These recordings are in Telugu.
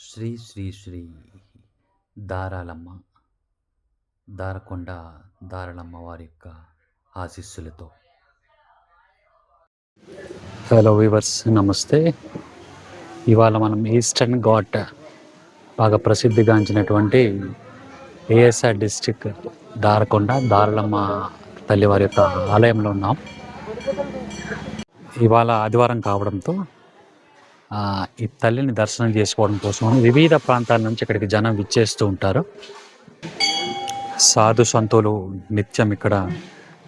శ్రీ శ్రీ శ్రీ దారాలమ్మ దారకొండ దారాలమ్మ వారి యొక్క ఆశీస్సులతో. హలో వీవర్స్ నమస్తే. ఇవాళ మనం ఈస్టర్న్ ఘాట్ బాగా ప్రసిద్ధిగాంచినటువంటి ఏఎస్ఆర్ డిస్టిక్ దారకొండ దారాలమ్మ తల్లివారి యొక్క ఆలయంలో ఉన్నాం. ఇవాళ ఆదివారం కావడంతో ఈ తల్లిని దర్శనం చేసుకోవడం కోసం వివిధ ప్రాంతాల నుంచి ఇక్కడికి జనం విచ్చేస్తూ ఉంటారు. సాధు సంతులు నిత్యం ఇక్కడ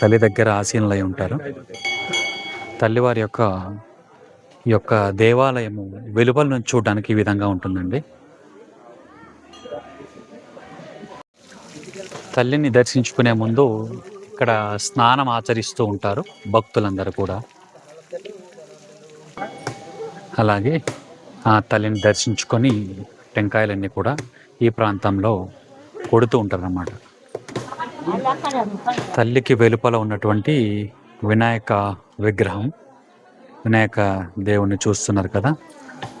తల్లి దగ్గర ఆసీనులై ఉంటారు. తల్లివారి యొక్క ఈ యొక్క దేవాలయము వెలుపల నుంచి చూడడానికి ఈ విధంగా ఉంటుందండి. తల్లిని దర్శించుకునే ముందు ఇక్కడ స్నానం ఆచరిస్తూ ఉంటారు భక్తులందరూ కూడా. అలాగే ఆ తల్లిని దర్శించుకొని టెంకాయలన్నీ కూడా ఈ ప్రాంతంలో కొడుతూ ఉంటారన్నమాట. తల్లికి వెలుపల ఉన్నటువంటి వినాయక విగ్రహం వినాయక దేవుణ్ణి చూస్తున్నారు కదా.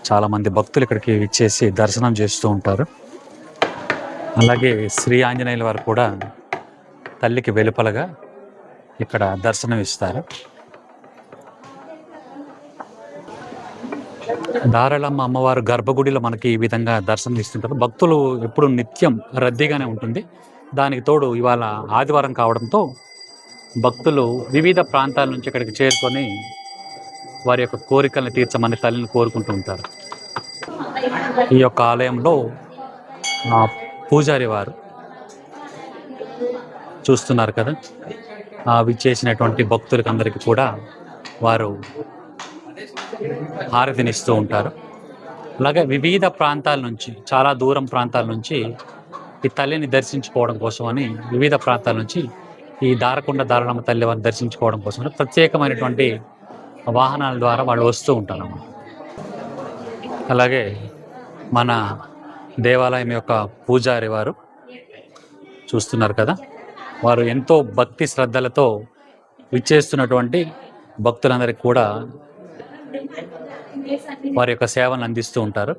చాలామంది భక్తులు ఇక్కడికి ఇచ్చేసి దర్శనం చేస్తూ ఉంటారు. అలాగే శ్రీ ఆంజనేయుల వారు కూడా తల్లికి వెలుపలగా ఇక్కడ దర్శనం ఇస్తారు దారళమ్మ అమ్మవారు గర్భగుడిలో మనకి ఈ విధంగా దర్శనం ఇస్తుంటారు భక్తులు ఎప్పుడు నిత్యం రద్దీగానే ఉంటుంది. దానికి తోడు ఇవాళ ఆదివారం కావడంతో భక్తులు వివిధ ప్రాంతాల నుంచి ఇక్కడికి చేరుకొని వారి యొక్క కోరికలను తీర్చమని తల్లిని కోరుకుంటూ ఉంటారు. ఈ యొక్క ఆలయంలో మా పూజారి వారు చూస్తున్నారు కదా. అవి చేసినటువంటి భక్తులకి అందరికీ కూడా వారు హారతినిస్తూ ఉంటారు. అలాగే వివిధ ప్రాంతాల నుంచి చాలా దూరం ప్రాంతాల నుంచి ఈ తల్లిని దర్శించుకోవడం కోసం అని వివిధ ప్రాంతాల నుంచి ఈ దారకొండ దారుణమ్మ తల్లి వారిని దర్శించుకోవడం కోసం ప్రత్యేకమైనటువంటి వాహనాల ద్వారా వాళ్ళు వస్తూ ఉంటారు అన్నమాట. అలాగే మన దేవాలయం యొక్క పూజారి వారు చూస్తున్నారు కదా వారు ఎంతో భక్తి శ్రద్ధలతో విచ్చేస్తున్నటువంటి భక్తులందరికీ కూడా వారి యొక్క సేవలను అందిస్తూ ఉంటారు.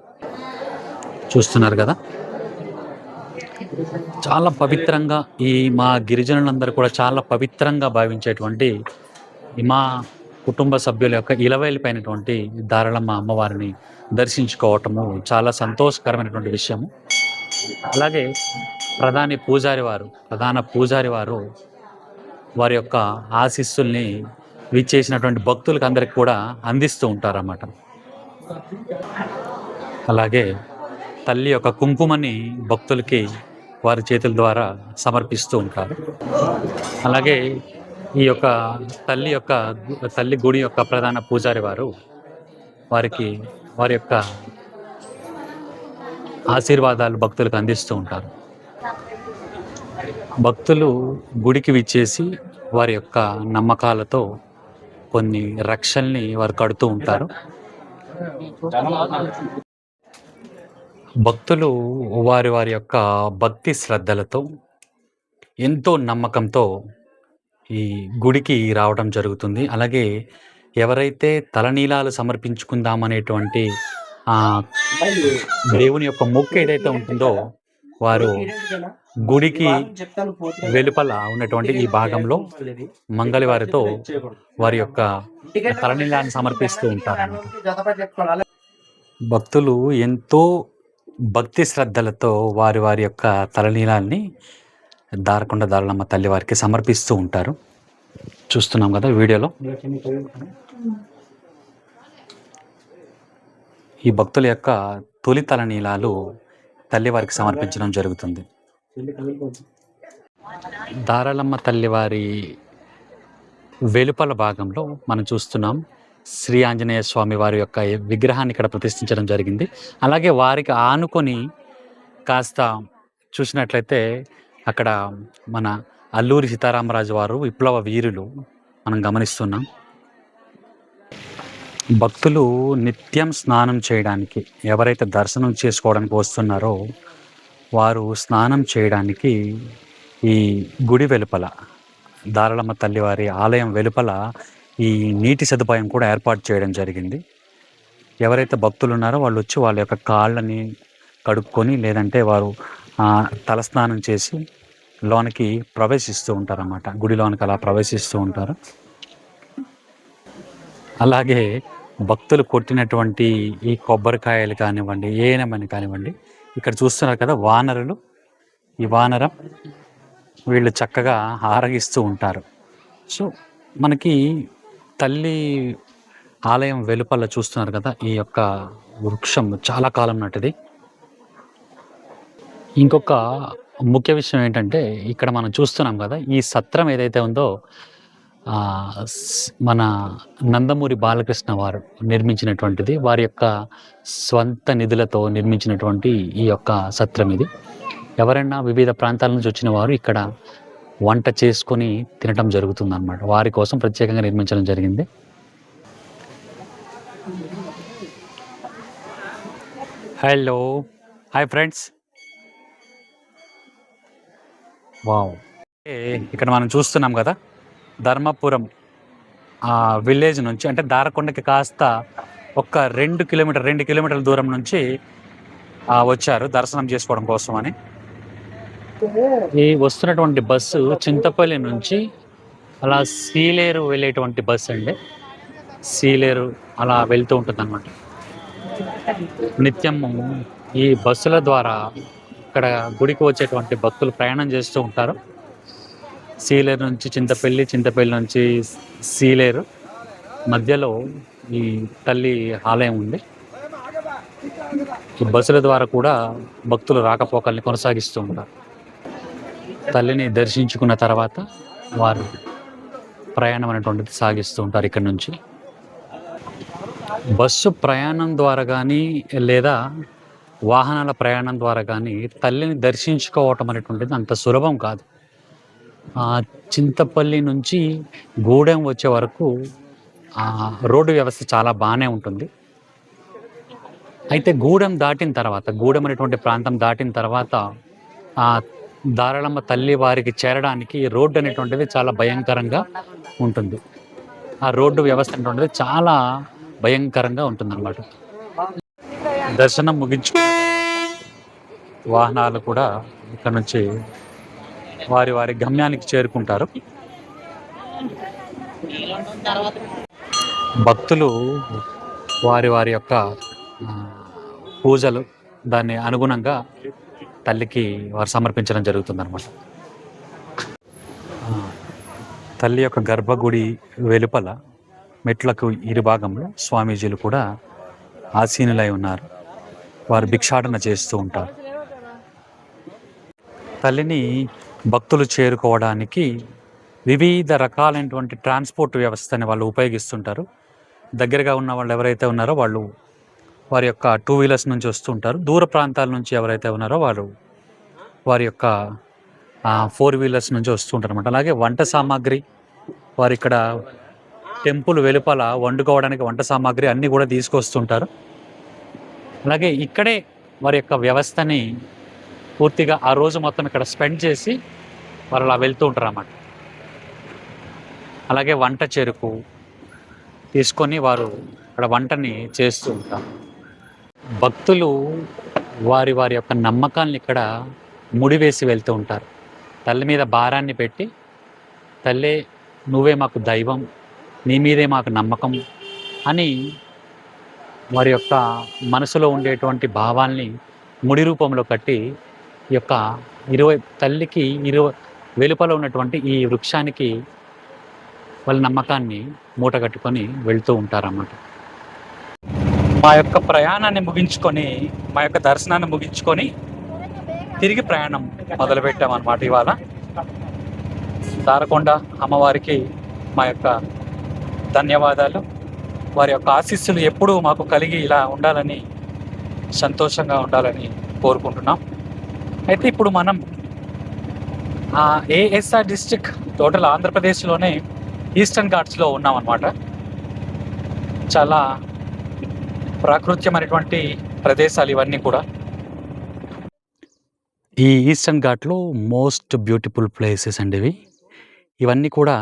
చూస్తున్నారు కదా? చాలా పవిత్రంగా ఈ మా గిరిజనులందరూ కూడా చాలా పవిత్రంగా భావించేటువంటి మా కుటుంబ సభ్యుల యొక్క ఇలవేలిపోయినటువంటి దారళమ్మ అమ్మవారిని దర్శించుకోవటము చాలా సంతోషకరమైనటువంటి విషయము. అలాగే ప్రధాని పూజారి వారు ప్రధాన పూజారి వారు వారి యొక్క ఆశీస్సుల్ని విచ్చేసినటువంటి భక్తులకు అందరికి కూడా అందిస్తూ ఉంటారన్నమాట. అలాగే తల్లి యొక్క కుంకుమని భక్తులకి వారి చేతుల ద్వారా సమర్పిస్తూ ఉంటారు. అలాగే ఈ యొక్క తల్లి యొక్క తల్లి గుడి యొక్క ప్రధాన పూజారి వారు వారికి వారి యొక్క ఆశీర్వాదాలు భక్తులకు అందిస్తూ ఉంటారు. భక్తులు గుడికి విచ్చేసి వారి యొక్క నమ్మకాలతో కొన్ని రక్షల్ని వారు కడుతూ ఉంటారు. భక్తులు వారి వారి యొక్క భక్తి శ్రద్ధలతో ఎంతో నమ్మకంతో ఈ గుడికి రావడం జరుగుతుంది. అలాగే ఎవరైతే తలనీలాలు సమర్పించుకుందామనేటువంటి దేవుని యొక్క మొక్క ఏదైతే ఉంటుందో వారు గుడికి వెలుపల ఉన్నటువంటి ఈ భాగంలో మంగళవారితో వారి యొక్క తలనీలాన్ని సమర్పిస్తూ ఉంటారు భక్తులు ఎంతో భక్తి శ్రద్ధలతో వారి వారి యొక్క తలనీలాన్ని దారకొండ దారులమ్మ తల్లి వారికి సమర్పిస్తూ ఉంటారు. చూస్తున్నాం కదా వీడియోలో. ఈ భక్తుల యొక్క తొలి తలనీలాలు తల్లి వారికి సమర్పించడం జరుగుతుంది. దారాలమ్మ తల్లివారి వెలుపల భాగంలో మనం చూస్తున్నాం శ్రీ ఆంజనేయ స్వామి వారి యొక్క విగ్రహాన్ని ఇక్కడ ప్రతిష్ఠించడం జరిగింది. అలాగే వారికి ఆనుకొని కాస్త చూసినట్లయితే అక్కడ మన అల్లూరి సీతారామరాజు వారు విప్లవ వీరులు మనం గమనిస్తున్నాం. భక్తులు నిత్యం స్నానం చేయడానికి ఎవరైతే దర్శనం చేసుకోవడానికి వస్తున్నారో వారు స్నానం చేయడానికి ఈ గుడి వెలుపల దారాలమ్మ తల్లివారి ఆలయం వెలుపల ఈ నీటి సదుపాయం కూడా ఏర్పాటు చేయడం జరిగింది. ఎవరైతే భక్తులు ఉన్నారో వాళ్ళు వచ్చి వాళ్ళ యొక్క కాళ్ళని కడుక్కొని లేదంటే వారు తలస్నానం చేసి లోనికి ప్రవేశిస్తూ ఉంటారన్నమాట. గుడి లోనికి అలా ప్రవేశిస్తూ ఉంటారు. అలాగే భక్తులు కొట్టినటువంటి ఈ కొబ్బరికాయలు కానివ్వండి ఏనమని కానివ్వండి ఇక్కడ చూస్తున్నారు కదా వానరులు. ఈ వానరం వీళ్ళు చక్కగా ఆరగిస్తూ ఉంటారు. సో మనకి తల్లి ఆలయం వెలుపల చూస్తున్నారు కదా ఈ యొక్క వృక్షం చాలా కాలం నాటిది. ఇంకొక ముఖ్య విషయం ఏంటంటే ఇక్కడ మనం చూస్తున్నాం కదా ఈ సత్రం ఏదైతే ఉందో మన నందమూరి బాలకృష్ణ వారు నిర్మించినటువంటిది వారి యొక్క స్వంత నిధులతో నిర్మించినటువంటి ఈ యొక్క సత్రం ఇది. ఎవరైనా వివిధ ప్రాంతాల నుంచి వచ్చిన వారు ఇక్కడ వంట చేసుకొని తినటం జరుగుతుంది అనమాట వారి కోసం ప్రత్యేకంగా నిర్మించడం జరిగింది. Hello hi friends wow. ఇక్కడ మనం చూస్తున్నాం కదా. ధర్మపురం ఆ విలేజ్ నుంచి అంటే దారకొండకి కాస్త ఒక రెండు కిలోమీటర్ రెండు కిలోమీటర్ల దూరం నుంచి వచ్చారు దర్శనం చేసుకోవడం కోసం అని ఈ వస్తున్నటువంటి బస్సు చింతపల్లి నుంచి అలా సీలేరు వెళ్ళేటువంటి బస్సు అండి. సీలేరు అలా వెళ్తూ ఉంటుంది అనమాట నిత్యం ఈ బస్సుల ద్వారా ఇక్కడ గుడికి వచ్చేటువంటి భక్తులు ప్రయాణం చేస్తూ ఉంటారు. సీలేరు నుంచి చింతపల్లి చింతపల్లి నుంచి సీలేరు మధ్యలో ఈ తల్లి ఆలయం ఉంది. ఈ బస్సుల ద్వారా కూడా భక్తులు రాకపోకల్ని కొనసాగిస్తూ ఉంటారు. తల్లిని దర్శించుకున్న తర్వాత వారు ప్రయాణం అనేటువంటిది సాగిస్తూ ఉంటారు ఇక్కడ నుంచి. బస్సు ప్రయాణం ద్వారా కానీ లేదా వాహనాల ప్రయాణం ద్వారా కానీ తల్లిని దర్శించుకోవటం అనేటువంటిది అంత సులభం కాదు. ఆ, చింతపల్లి నుంచి గూడెం వచ్చే వరకు ఆ, రోడ్డు వ్యవస్థ చాలా బాగానే ఉంటుంది. అయితే గూడెం దాటిన తర్వాత గూడెం అనేటువంటి ప్రాంతం దాటిన తర్వాత ఆ దారాళమ్మ తల్లి వారికి చేరడానికి రోడ్డు అనేటువంటిది చాలా భయంకరంగా ఉంటుంది. ఆ రోడ్డు వ్యవస్థ అనేటువంటిది చాలా భయంకరంగా ఉంటుందన్నమాట. దర్శనం ముగించు వాహనాలు కూడా ఇక్కడ నుంచి వారి వారి గమ్యానికి చేరుకుంటారు. భక్తులు వారి వారి యొక్క పూజలు దాన్ని అనుగుణంగా తల్లికి వారు సమర్పించడం జరుగుతుందన్నమాట. తల్లి యొక్క గర్భగుడి వెలుపల మెట్లకు ఇరు భాగంలో స్వామీజీలు కూడా ఆసీనులై ఉన్నారు. వారు భిక్షాటన చేస్తూ ఉంటారు. తల్లిని భక్తులు చేరుకోవడానికి వివిధ రకాలైనటువంటి ట్రాన్స్పోర్ట్ వ్యవస్థని వాళ్ళు ఉపయోగిస్తుంటారు. దగ్గరగా ఉన్న వాళ్ళు ఎవరైతే ఉన్నారో వాళ్ళు వారి యొక్క టూ వీలర్స్ నుంచి వస్తుంటారు. దూర ప్రాంతాల నుంచి ఎవరైతే ఉన్నారో వారు వారి యొక్క ఫోర్ వీలర్స్ నుంచి వస్తుంటారు అనమాట అలాగే వంట సామాగ్రి వారు ఇక్కడ టెంపుల్ వెలుపల వండుకోవడానికి వంట సామాగ్రి అన్నీ కూడా తీసుకొస్తుంటారు. అలాగే ఇక్కడే వారి యొక్క వ్యవస్థని పూర్తిగా ఆ రోజు మొత్తం ఇక్కడ స్పెండ్ చేసి వాళ్ళు అలా వెళ్తూ ఉంటారు అన్నమాట అలాగే వంట చెరుకు తీసుకొని వారు అక్కడ వంటని చేస్తూ ఉంటారు. భక్తులు వారి వారి యొక్క నమ్మకాలను ఇక్కడ ముడివేసి వెళ్తూ ఉంటారు. తల్లి మీద భారాన్ని పెట్టి తల్లే నువ్వే మాకు దైవం నీ మీదే మాకు నమ్మకం అని వారి యొక్క మనసులో ఉండేటువంటి భావాల్ని ముడి రూపంలో కట్టి ఈ యొక్క ఇరవై తల్లికి ఇరవై వెలుపల ఉన్నటువంటి ఈ వృక్షానికి వాళ్ళ నమ్మకాన్ని మూట కట్టుకొని వెళ్తూ ఉంటారన్నమాట. మా యొక్క ప్రయాణాన్ని ముగించుకొని మా యొక్క దర్శనాన్ని ముగించుకొని తిరిగి ప్రయాణం మొదలుపెట్టాం ఇవాళ. దారకొండ అమ్మవారికి మా యొక్క ధన్యవాదాలు. వారి యొక్క ఆశీస్సులు ఎప్పుడూ మాకు కలిగి ఇలా ఉండాలని సంతోషంగా ఉండాలని కోరుకుంటున్నాం. అయితే ఇప్పుడు మనం ఏఎస్ఆర్ డిస్టిక్ టోటల్ ఆంధ్రప్రదేశ్లోనే ఈస్టర్న్ ఘాట్స్లో ఉన్నామన్నమాట. చాలా ప్రాకృత్యమైనటువంటి ప్రదేశాలు ఇవన్నీ కూడా. ఈ ఈస్టర్న్ ఘాట్లో మోస్ట్ బ్యూటిఫుల్ ప్లేసెస్ అండి ఇవి. ఇవన్నీ కూడా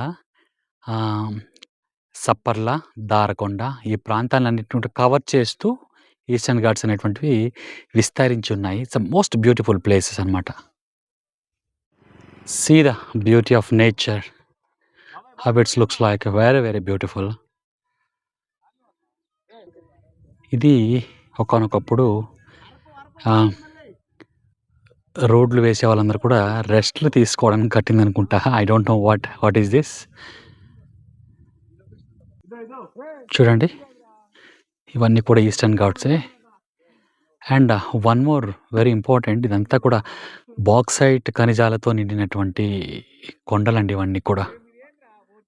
సప్పర్ల దారకొండ ఈ ప్రాంతాలన్నింటిని కవర్ చేస్తూ ఈస్టర్న్ ఘాట్స్ అనేటువంటివి విస్తరించి ఉన్నాయి. ఇట్స్ మోస్ట్ బ్యూటిఫుల్ ప్లేసెస్ అనమాట see the beauty of nature habits looks like very very beautiful ఇది ఒకానొకప్పుడు రోడ్లు వేసే వాళ్ళందరూ కూడా రెస్ట్లు తీసుకోవడానికి కట్టింది అనుకుంటా I don't know what what is this చూడండి. ఇవన్నీ కూడా Eastern ఘాట్సే. And one more very important ఇదంతా కూడా బాక్సైట్ ఖనిజాలతో నిండినటువంటి కొండలండి ఇవన్నీ కూడా.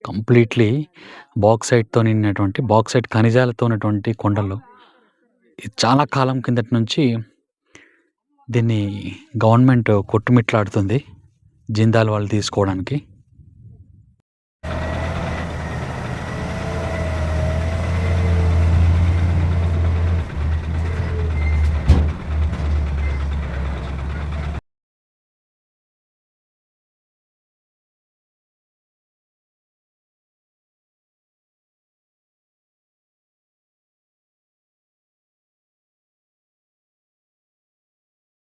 కంప్లీట్లీ బాక్సైట్తో నిండినటువంటి బాక్సైట్ ఖనిజాలతో ఉన్నటువంటి కొండలు. ఇది చాలా కాలం కిందటి నుంచి దీన్ని గవర్నమెంట్ కొట్టుమిట్లాడుతుంది జిందాల్ వాళ్ళు తీసుకోవడానికి.